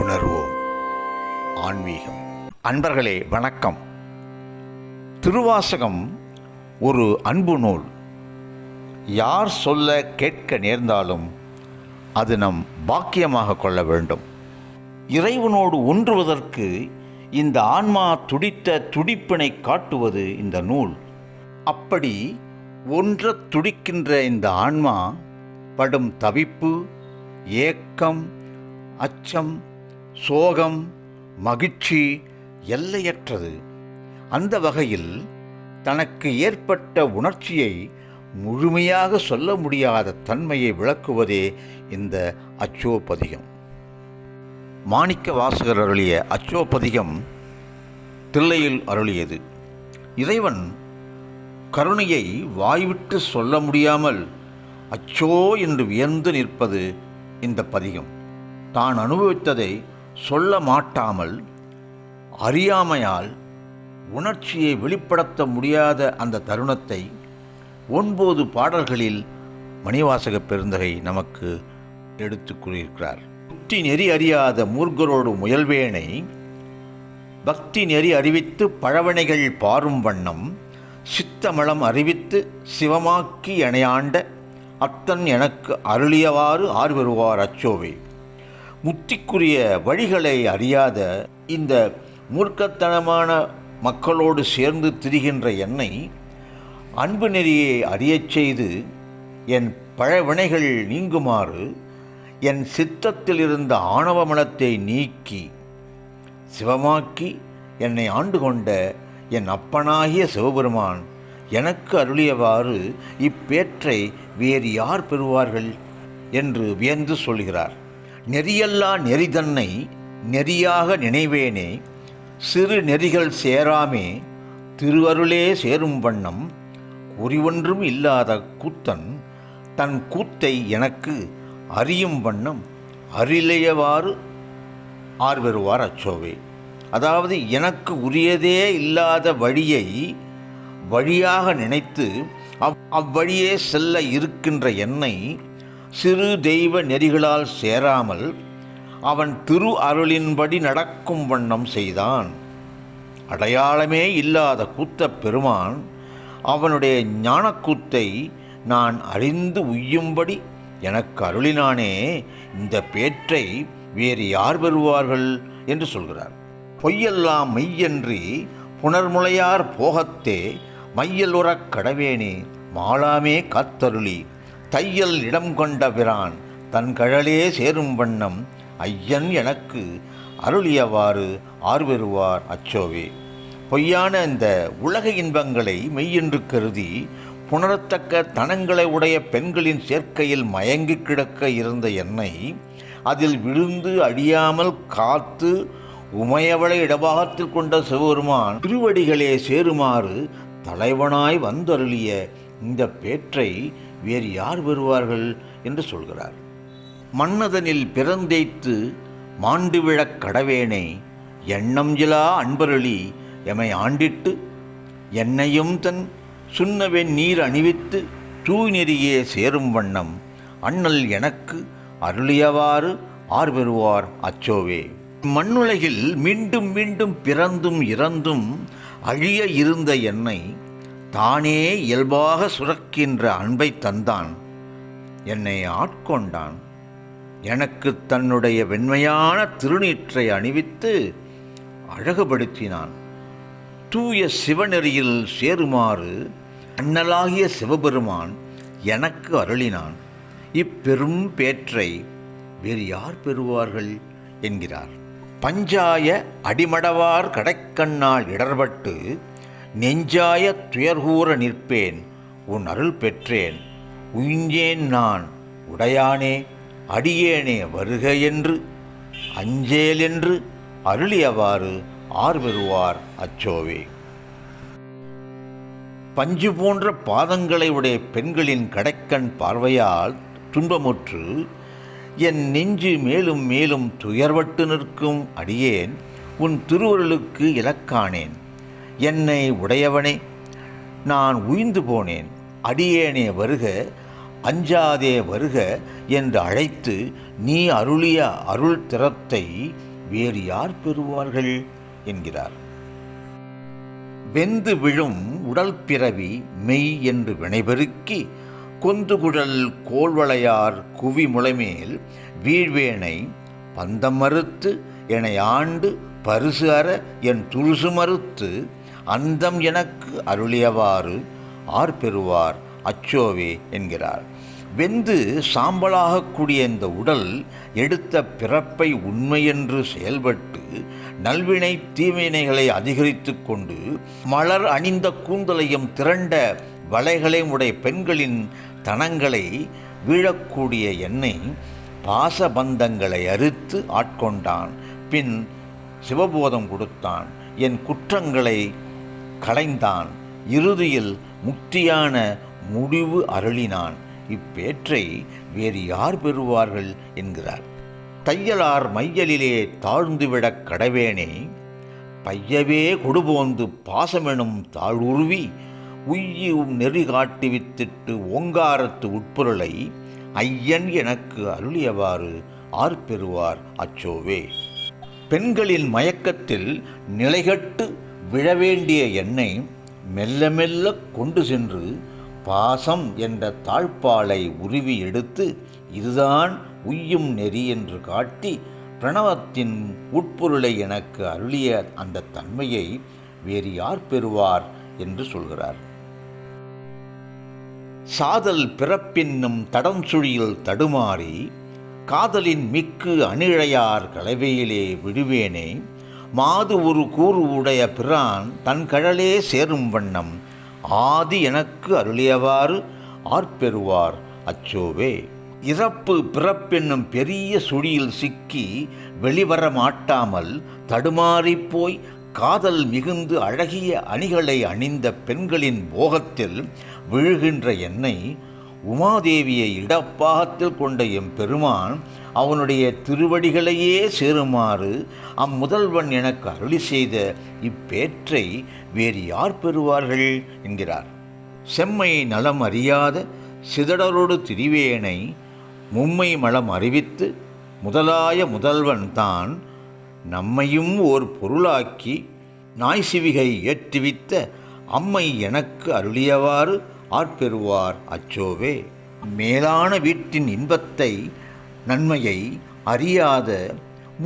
உணர்வோம். ஆன்மீகம். அன்பர்களே வணக்கம். திருவாசகம் ஒரு அன்பு நூல். யார் சொல்ல கேட்க நேர்ந்தாலும் அது நம் பாக்கியமாக கொள்ள வேண்டும். இறைவனோடு ஒன்றுவதற்கு இந்த ஆன்மா துடித்த துடிப்பினை காட்டுவது இந்த நூல். அப்படி ஒன்ற துடிக்கின்ற இந்த ஆன்மா படும் தவிப்பு ஏக்கம் அச்சம் சோகம் மகிழ்ச்சி எல்லையற்றது. அந்த வகையில் தனக்கு ஏற்பட்ட உணர்ச்சியை முழுமையாக சொல்ல முடியாத தன்மையை விளக்குவதே இந்த அச்சோபதிகம். மாணிக்க வாசகர் அருளிய அச்சோபதிகம் தில்லையில் அருளியது. இறைவன் கருணையை வாய்விட்டு சொல்ல முடியாமல் அச்சோ என்று வியந்து நிற்பது இந்த பதிகம். தான் அனுபவித்ததை சொல்ல மாட்டாமல் அறியாமையால் உணர்ச்சியை வெளிப்படுத்த முடியாத அந்த தருணத்தை ஒன்பது பாடல்களில் மணிவாசக பெருந்தகை நமக்கு எடுத்து கூறியிருக்கிறார். புத்தி நெறி அறியாத மூர்கரோடு முயல்வேனை பக்தி நெறி அறிவித்து பழவனைகள் பாரும் வண்ணம் சித்தமளம் அறிவித்து சிவமாக்கி எனையாண்ட அத்தன் எனக்கு அருளியவாறு ஆர்வருவார் அச்சோவே. முத்திக்குரிய வழிகளை அறியாத இந்த மூர்க்கத்தனமான மக்களோடு சேர்ந்து திரிகின்ற என்னை அன்பு நெறியை அறியச் செய்து என் பழவினைகள் நீங்குமாறு என் சித்தத்தில் இருந்த ஆணவமலத்தை நீக்கி சிவமாக்கி என்னை ஆண்டு கொண்ட என் அப்பனாகிய சிவபெருமான் எனக்கு அருளியவாறு இப்பேற்றை வேறு யார் பெறுவார்கள் என்று வியந்து சொல்கிறார். நெறியல்லா நெறிதன்னை நெறியாக நினைவேனே சிறு நெறிகள் சேராமே திருவருளே சேரும் வண்ணம் குறிவொன்றும் இல்லாத கூத்தன் தன் கூத்தை எனக்கு அறியும் வண்ணம் அருளையவாறு ஆர்வருவார் அச்சோவே. அதாவது எனக்கு உரியதே இல்லாத வழியை வழியாக நினைத்து அவ் அவ்வழியே செல்ல இருக்கின்ற என்னை சிறு தெய்வ நெறிகளால் சேராமல் அவன் திரு அருளின்படி நடக்கும் வண்ணம் செய்தான். அடையாளமே இல்லாத கூத்தப் பெருமான் அவனுடைய ஞானக்கூத்தை நான் அறிந்து உய்யும்படி எனக்கு அருளினானே இந்த பேற்றை வேறு யார் பெறுவார்கள் என்று சொல்கிறார். பொய்யெல்லாம் மெய்யன்றி புனர்முளையார் போகத்தே மையல் உறக் கடவேனே மாளாமே காத்தருளி தையல் இடம் கொண்ட பிரான் தன் கழலே சேரும் வண்ணம் ஐயன் எனக்கு அருளியவாறு ஆர்வெறுவார் அச்சோவே. பொய்யான இந்த உலக இன்பங்களை மெய்யென்று கருதி புணரத்தக்க தனங்களை உடைய பெண்களின் சேர்க்கையில் மயங்கி கிடக்க இருந்த என்னை அதில் விழுந்து அழியாமல் காத்து உமையவளை இடபாகத்தில் கொண்ட சிவபெருமான் திருவடிகளே சேருமாறு தலைவனாய் வந்தருளிய இந்த பேற்றை வேறு யார் பெறுவார்கள் என்று சொல்கிறார். மன்னதனில் பிறந்தேய்த்து மாண்டு விழக் கடவேனே எண்ணம் இலா அன்பருளி எமை ஆண்டிட்டு என்னையும் தன் சுண்ணவெண் நீர் அணிவித்து தூய்நெறியே சேரும் வண்ணம் அண்ணல் எனக்கு அருளியவாறு ஆர் பெறுவார் அச்சோவே. மண்ணுலகில் மீண்டும் மீண்டும் பிறந்தும் இறந்தும் அழிய இருந்த என்னை தானே இயல்பாக சுரக்கின்ற அன்பை தந்தான். என்னை ஆட்கொண்டான். எனக்கு தன்னுடைய வெண்மையான திருநீற்றை அணிவித்து அழகுபடுத்தினான். தூய சிவநெறியில் சேருமாறு அண்ணலாகிய சிவபெருமான் எனக்கு அருளினான். இப்பெரும் பேற்றை வேறு யார் பெறுவார்கள்? என்கிறார். பஞ்சாய அடிமடவார் கடைக்கண்ணால் இடர்பட்டு நெஞ்சாய துயர்கூற நிற்பேன் உன் அருள் பெற்றேன். உயிஞ்சேன் நான் உடையானே அடியேனே வருக என்று அஞ்சேல் என்று அருளியவாறு ஆர்வெறுவார் அச்சோவே. பஞ்சு போன்ற பாதங்களை உடைய பெண்களின் கடைக்கண் பார்வையால் துன்பமுற்று என் நெஞ்சு மேலும் மேலும் துயர்வட்டு நிற்கும் அடியேன் உன் திருவருளுக்கு இலக்கானேன். என்னை உடையவனே நான் உய்ந்து போனேன். அடியேனே வருக அஞ்சாதே வருக என்று அழைத்து நீ அருளிய அருள் திறத்தை வேறு யார் பெறுவார்கள்? என்கிறார். வெந்து விழும் உடல் பிறவி மெய் என்று வினைபெருக்கி கொந்துகுழல் கோல்வளையார் குவி முளைமேல் வீழ்வேனை பந்தம் மறுத்து என ஆண்டு பரிசு அற என் துருசு மறுத்து அந்தம் எனக்கு அருளியவாறு ஆர் பெறுவார் அச்சோவே என்கிறார். வெந்து சாம்பலாகக்கூடிய இந்த உடல் எடுத்த பிறப்பை உண்மையென்று செயல்பட்டு நல்வினை தீவினைகளை அதிகரித்து கொண்டு மலர் அணிந்த கூந்தலையும் திரண்ட வலைகளையும் உடைய பெண்களின் தனங்களை வீழக்கூடிய என்னை பாசபந்தங்களை அறுத்து ஆட்கொண்டான். பின் சிவபோதம் கொடுத்தான். என் குற்றங்களை களைந்தான். இறுதியில் முக்தியான முடிவு அருளினான். இப்பேற்றை வேறு யார் பெறுவார்கள் என்கிறார். தையலார் மையலிலே தாழ்ந்துவிடக் கடவேனே. பையவே கொடுபோந்து பாசமெனும் தாழ்வுருவி உய்யும் நெறி காட்டி வித்திட்டு ஓங்காரத்து உட்பொருளை ஐயன் எனக்கு அருளியவாறு ஆர் பெறுவார் அச்சோவே. பெண்களின் மயக்கத்தில் நிலைகட்டு விழவேண்டிய எண்ணெய் மெல்ல மெல்ல கொண்டு சென்று பாசம் என்ற தாழ்பாலை உருவி எடுத்து இதுதான் உய்யும் நெறி என்று காட்டி பிரணவத்தின் உட்பொருளை எனக்கு அருளிய அந்த தன்மையை வேறு யார் பெறுவார் என்று சொல்கிறார். சாதல் பிறப்பின்னும் தடம் சுழியில் தடுமாறி காதலின் மிக்கு அணிழையார் கலவையிலே விடுவேனே மாது ஒரு கூறு உடைய பிரான் தன் கழலே சேரும் வண்ணம். ஆதி எனக்கு அருளியவாறு ஆர்ப்பெறுவார் அச்சோவே. இறப்பு பிறப்பென்னும் பெரிய சுழியில் சிக்கி வெளிவர மாட்டாமல் தடுமாறிப் போய் காதல் மிகுந்து அழகிய அணிகளை அணிந்த பெண்களின் போகத்தில் விழுகின்ற என்னை உமாதேவியை இடப்பாகத்தில் கொண்ட எம் பெருமான் அவனுடைய திருவடிகளையே சேருமாறு அம்முதல்வன் எனக்கு அருளி செய்த இப்பேற்றை வேறு யார் பெறுவார்கள் என்கிறார். செம்மை நலம் அறியாத சிதடரோடு திரிவேனை மும்மை மலம் அறிவித்து முதலாய முதல்வன் தான் நம்மையும் ஓர் பொருளாக்கி நாய் சிவிகை ஏற்றுவித்த அம்மை எனக்கு அருளியவாறு ஆட்பெறுவார் அச்சோவே. மேலான வீட்டின் இன்பத்தை நன்மையை அறியாத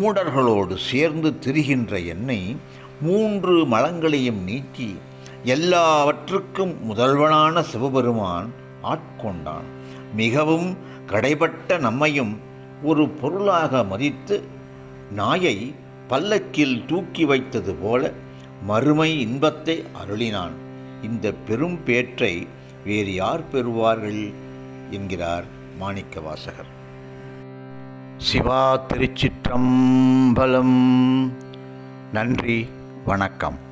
மூடர்களோடு சேர்ந்து திரிகின்ற என்னை மூன்று மலங்களையும் நீக்கி எல்லாவற்றுக்கும் முதல்வனான சிவபெருமான் ஆட்கொண்டான். மிகவும் கடைபட்ட நம்மையும் ஒரு பொருளாக மதித்து நாயை பல்லக்கில் தூக்கி வைத்தது போல மறுமை இன்பத்தை அருளினான். இந்த பெரும் பேற்றை வேறு யார் பெறுவார்கள்? என்கிறார் மாணிக்க வாசகர் சிவா திருச்சிற்றம்பலம். நன்றி வணக்கம்.